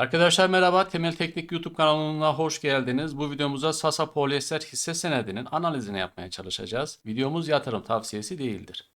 Arkadaşlar merhaba, Temel Teknik YouTube kanalına hoş geldiniz. Bu videomuzda Sasa Polyester hisse senedinin analizini yapmaya çalışacağız. Videomuz yatırım tavsiyesi değildir.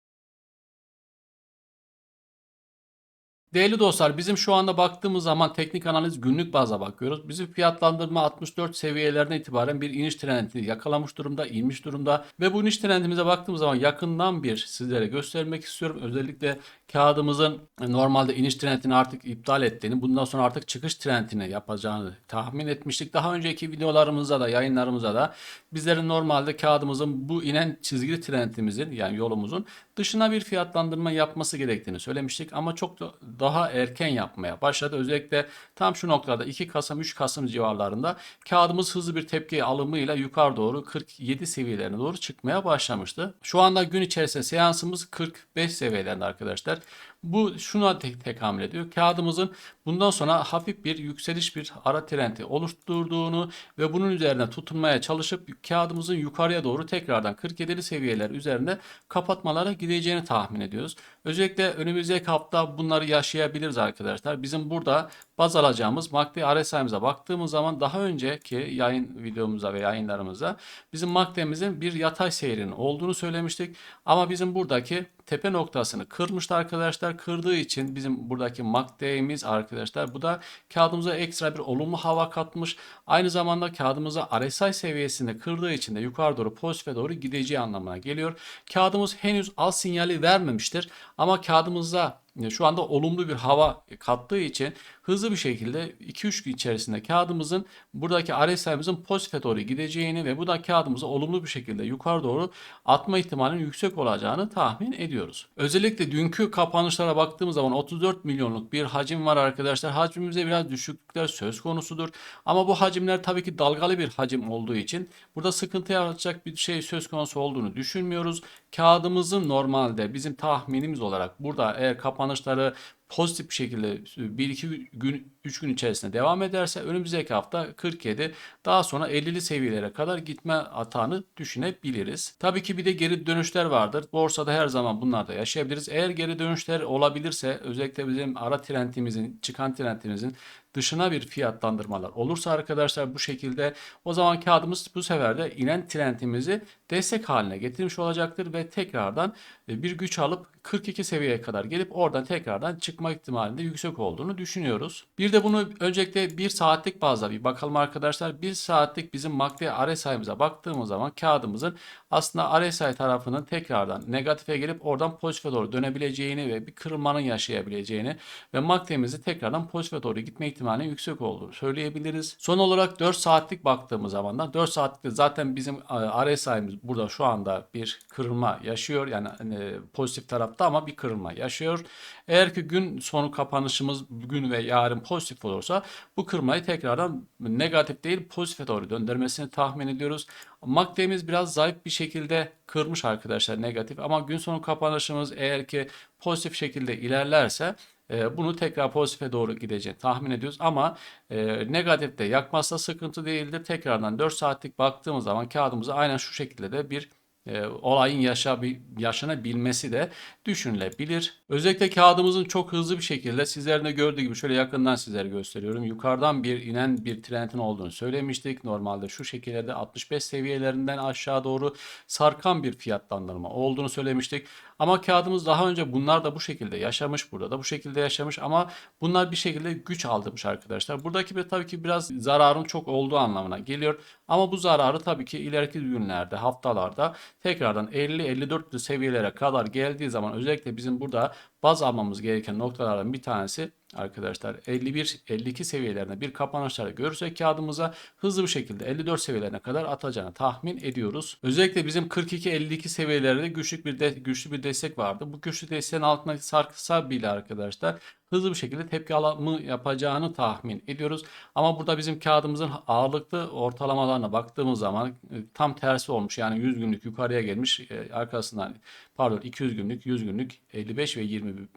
Değerli dostlar bizim şu anda baktığımız zaman teknik analiz günlük baza bakıyoruz. Bizim fiyatlandırma 64 seviyelerine itibaren bir iniş trendi yakalamış durumda, inmiş durumda ve bu iniş trendimize baktığımız zaman yakından bir sizlere göstermek istiyorum. Özellikle kağıdımızın normalde iniş trendini artık iptal ettiğini, bundan sonra artık çıkış trendini yapacağını tahmin etmiştik. Daha önceki videolarımızda da, yayınlarımızda da bizlerin normalde kağıdımızın bu inen çizgili trendimizin yani yolumuzun dışına bir fiyatlandırma yapması gerektiğini söylemiştik ama çok da daha erken yapmaya başladı. Özellikle tam şu noktada 2 Kasım 3 Kasım civarlarında kağıdımız hızlı bir tepki alımıyla yukarı doğru 47 seviyelerine doğru çıkmaya başlamıştı. Şu anda gün içerisinde seansımız 45 seviyelerinde arkadaşlar. but Bu şuna te- tekamül ediyor. Kağıdımızın bundan sonra hafif bir yükseliş bir ara trendi oluşturduğunu ve bunun üzerine tutunmaya çalışıp kağıdımızın yukarıya doğru tekrardan 47'li seviyeler üzerinde kapatmalara gideceğini tahmin ediyoruz. Özellikle önümüzdeki hafta bunları yaşayabiliriz arkadaşlar. Bizim burada baz alacağımız MACD RSI'mize baktığımız zaman daha önceki yayın videomuza ve yayınlarımızda bizim MACD'mizin bir yatay seyrinin olduğunu söylemiştik. Ama bizim buradaki tepe noktasını kırmıştı arkadaşlar. Kırdığı için bizim buradaki MACD'miz arkadaşlar bu da kağıdımıza ekstra bir olumlu hava katmış. Aynı zamanda kağıdımıza RSI seviyesini kırdığı için de yukarı doğru pozitife doğru gideceği anlamına geliyor. Kağıdımız henüz al sinyali vermemiştir ama kağıdımızda şu anda olumlu bir hava kattığı için hızlı bir şekilde 2-3 gün içerisinde kağıdımızın buradaki RSI'mizin pozitife doğru gideceğini ve bu da kağıdımızı olumlu bir şekilde yukarı doğru atma ihtimalinin yüksek olacağını tahmin ediyoruz. Özellikle dünkü kapanışlara baktığımız zaman 34 milyonluk bir hacim var arkadaşlar. Hacmimizde biraz düşüklükler söz konusudur. Ama bu hacimler tabii ki dalgalı bir hacim olduğu için burada sıkıntı yaratacak bir şey söz konusu olduğunu düşünmüyoruz. Kağıdımızın normalde bizim tahminimiz olarak burada eğer kapanışları pozitif bir şekilde 1-2 gün 3 gün içerisinde devam ederse önümüzdeki hafta 47 daha sonra 50'li seviyelere kadar gitme atağını düşünebiliriz. Tabii ki bir de geri dönüşler vardır. Borsada her zaman bunlar da yaşayabiliriz. Eğer geri dönüşler olabilirse özellikle bizim ara trendimizin çıkan trendimizin dışına bir fiyatlandırmalar olursa arkadaşlar bu şekilde o zaman kağıdımız bu sefer de inen trendimizi destek haline getirmiş olacaktır ve tekrardan e, bir güç alıp 42 seviyeye kadar gelip oradan tekrardan çıkma ihtimalinde yüksek olduğunu düşünüyoruz. Bir de bunu öncelikle 1 saatlik bazda bir bakalım arkadaşlar. 1 saatlik bizim MACD RSI'mize baktığımız zaman kağıdımızın aslında RSI tarafının tekrardan negatife gelip oradan pozitife doğru dönebileceğini ve bir kırılmanın yaşayabileceğini ve MACD'mizi tekrardan pozitife doğru gitme ihtimalinin yüksek olduğunu söyleyebiliriz. Son olarak 4 saatlik baktığımız zaman da 4 saatlikte zaten bizim e, RSI'miz burada şu anda bir kırılma yaşıyor. Yani e, pozitif tarafta ama bir kırılma yaşıyor. Eğer ki gün sonu kapanışımız bugün ve yarın pozitif olursa bu kırılmayı tekrardan negatif değil pozitife doğru döndürmesini tahmin ediyoruz. MACD'miz biraz zayıf bir şekilde kırmış arkadaşlar negatif ama gün sonu kapanışımız eğer ki pozitif şekilde ilerlerse e, bunu tekrar pozitife doğru gideceğini tahmin ediyoruz ama e, negatifte yakmazsa sıkıntı değildir. Tekrardan 4 saatlik baktığımız zaman kağıdımıza aynen şu şekilde de bir e, olayın yaşa, yaşanabilmesi de düşünülebilir. Özellikle kağıdımızın çok hızlı bir şekilde sizlerin de gördüğü gibi şöyle yakından sizlere gösteriyorum. Yukarıdan bir inen bir trendin olduğunu söylemiştik. Normalde şu şekillerde 65 seviyelerinden aşağı doğru sarkan bir fiyatlandırma olduğunu söylemiştik. Ama kağıdımız daha önce bunlar da bu şekilde yaşamış. Burada da bu şekilde yaşamış ama bunlar bir şekilde güç aldırmış arkadaşlar. Buradaki bir tabii ki biraz zararın çok olduğu anlamına geliyor. Ama bu zararı tabii ki ileriki günlerde, haftalarda tekrardan 50-54 seviyelere kadar geldiği zaman özellikle bizim burada baz almamız gereken noktalardan bir tanesi arkadaşlar 51-52 seviyelerinde bir kapanışlar görürsek kağıdımıza hızlı bir şekilde 54 seviyelerine kadar atacağını tahmin ediyoruz. Özellikle bizim 42-52 seviyelerde güçlü bir de, güçlü bir destek vardı. Bu güçlü desteğin altına sarksa bile arkadaşlar hızlı bir şekilde tepki alımı yapacağını tahmin ediyoruz. Ama burada bizim kağıdımızın ağırlıklı ortalamalarına baktığımız zaman e, tam tersi olmuş. Yani 100 günlük yukarıya gelmiş e, arkasından pardon 200 günlük, 100 günlük, 55 ve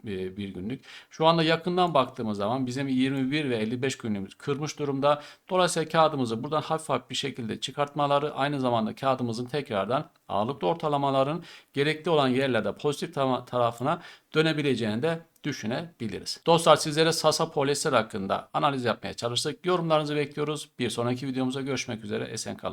21 günlük. Şu anda yakından baktığımız zaman bizim 21 ve 55 günlüğümüz kırmış durumda. Dolayısıyla kağıdımızı buradan hafif hafif bir şekilde çıkartmaları aynı zamanda kağıdımızın tekrardan ağırlıklı ortalamaların gerekli olan yerlerde pozitif tarafına dönebileceğini de düşünebiliriz. Dostlar sizlere Sasa polyester hakkında analiz yapmaya çalıştık. Yorumlarınızı bekliyoruz. Bir sonraki videomuzda görüşmek üzere. Esen kalın.